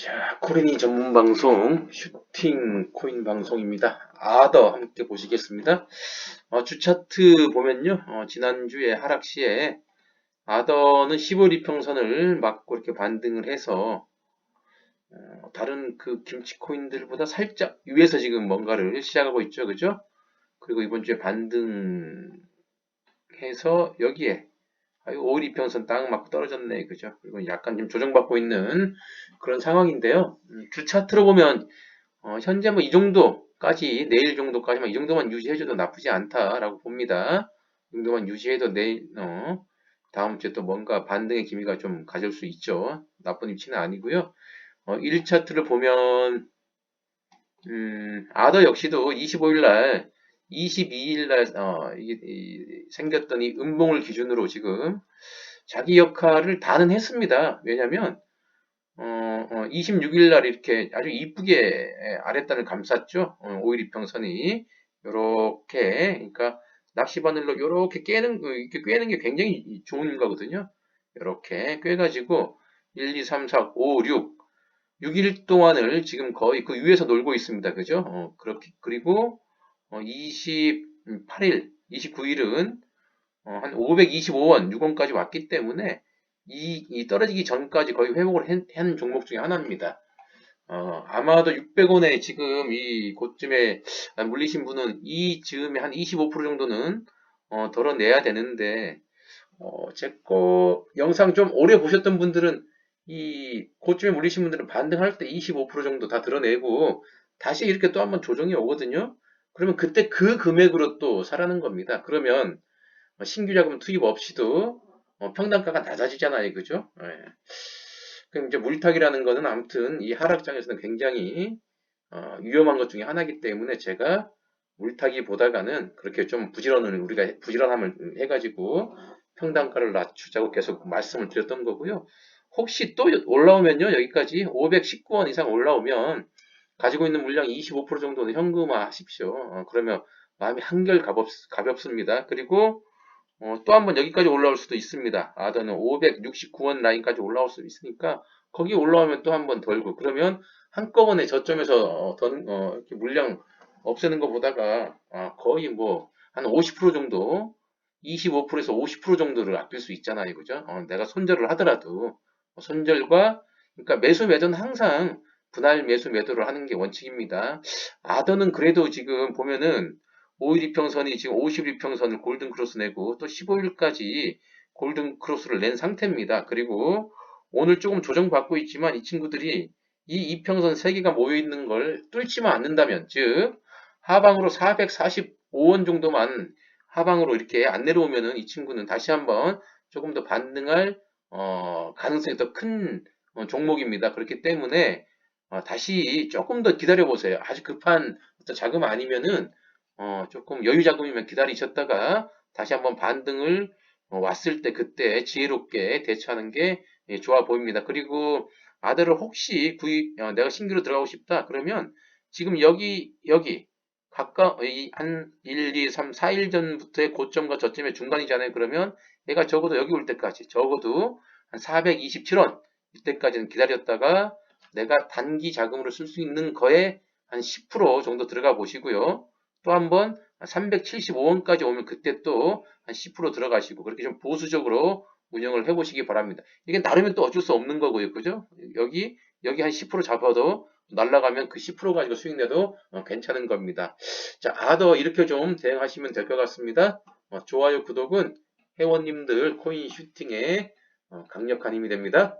자, 코린이 전문 방송 슈팅 코인 방송입니다. 아더 함께 보시겠습니다. 어, 주 차트 보면요, 어, 지난주에 하락 시에 아더는 15리평선을 맞고 이렇게 반등을 해서 어, 다른 그 김치 코인들보다 살짝 위에서 지금 뭔가를 시작하고 있죠, 그죠? 그리고 이번 주에 반등해서 여기에 아이고, 5일이평선 딱 맞고 떨어졌네. 그죠? 그리고 약간 좀 조정받고 있는 그런 상황인데요. 음, 주 차트로 보면, 어, 현재 뭐 이 정도까지, 내일 정도까지만 이 정도만 유지해줘도 나쁘지 않다라고 봅니다. 이 정도만 유지해도 내일, 어, 다음 주에 또 뭔가 반등의 기미가 좀 가질 수 있죠. 나쁜 위치는 아니고요. 어, 1차트를 보면, 음, 아더 역시도 25일 날 22일 날 어, 이게, 이, 생겼던 이 음봉을 기준으로 지금 자기 역할을 다는 했습니다. 왜냐하면 어, 26일 날 이렇게 아주 이쁘게 아랫단을 감쌌죠. 어, 5일 이평선이 이렇게 그러니까 낚시 바늘로 이렇게 깨는 이렇게 꿰는 게 굉장히 좋은 거거든요. 이렇게 꿰가지고 1, 2, 3, 4, 5, 6 6일 동안을 지금 거의 그 위에서 놀고 있습니다. 그죠? 어, 그렇게 그리고 28일, 29일은 어, 한 525원, 6원까지 왔기 때문에 이, 이 떨어지기 전까지 거의 회복을 한, 한 종목 중에 하나입니다. 어, 아마도 600원에 지금 이 고쯤에 물리신 분은 이 즈음에 한 25% 정도는 어, 덜어내야 되는데 어, 제 거 영상 좀 오래 보셨던 분들은 이 고쯤에 물리신 분들은 반등할 때 25% 정도 다 드러내고 다시 이렇게 또 한번 조정이 오거든요. 그러면 그때 그 금액으로 또 사라는 겁니다. 그러면 신규 자금 투입 없이도 어, 평단가가 낮아지잖아요. 그죠? 예. 그럼 이제 물타기라는 거는 아무튼 이 하락장에서는 굉장히 어, 위험한 것 중에 하나이기 때문에 제가 물타기 보다가는 그렇게 좀 부지런을 우리가 부지런함을 해가지고 평단가를 낮추자고 계속 말씀을 드렸던 거고요. 혹시 또 올라오면요 여기까지 519원 이상 올라오면 가지고 있는 물량 25% 정도는 현금화 하십시오. 어, 그러면 마음이 한결 가볍, 가볍습니다. 그리고 어, 또 한번 여기까지 올라올 수도 있습니다. 아더는 569원 라인까지 올라올 수 있으니까 거기 올라오면 또 한번 덜고 그러면 한꺼번에 저점에서 어, 던, 어, 이렇게 물량 없애는 것보다가 아, 거의 뭐 한 50% 정도 25%에서 50% 정도를 아낄 수 있잖아요. 그죠? 어, 내가 손절을 하더라도 손절과 그러니까 매수 매도는 항상 분할 매수 매도를 하는 게 원칙입니다. 아더는 그래도 지금 보면은 5일 이평선이 지금 50일 이평선을 골든 크로스 내고 또 15일까지 골든 크로스를 낸 상태입니다. 그리고 오늘 조금 조정받고 있지만 이 친구들이 이 이평선 3개가 모여 있는 걸 뚫지만 않는다면 즉 하방으로 445원 정도만 하방으로 이렇게 안 내려오면은 이 친구는 다시 한번 조금 더 반등할 어, 가능성이 더 큰 종목입니다. 그렇기 때문에 어, 다시 조금 더 기다려 보세요. 아주 급한 어떤 자금 아니면은 어, 조금 여유 자금이면 기다리셨다가 다시 한번 반등을 어, 왔을 때 그때 지혜롭게 대처하는 게 예, 좋아 보입니다. 그리고 아들을 혹시 구입 어, 내가 신규로 들어가고 싶다 그러면 지금 여기 여기 가까 한 1, 2, 3, 4일 전부터의 고점과 저점의 중간이잖아요. 그러면 얘가 적어도 여기 올 때까지 적어도 한 427원 이때까지는 기다렸다가 내가 단기 자금으로 쓸 수 있는 거에 한 10% 정도 들어가 보시고요. 또 한번 375원까지 오면 그때 또 한 10% 들어가시고 그렇게 좀 보수적으로 운영을 해보시기 바랍니다. 이게 나르면 또 어쩔 수 없는 거고요. 그죠? 여기, 여기 한 10% 잡아도 날라가면 그 10% 가지고 수익 내도 어, 괜찮은 겁니다. 자, 아더 이렇게 좀 대응하시면 될 것 같습니다. 어, 좋아요, 구독은 회원님들 코인 슈팅에 어, 강력한 힘이 됩니다.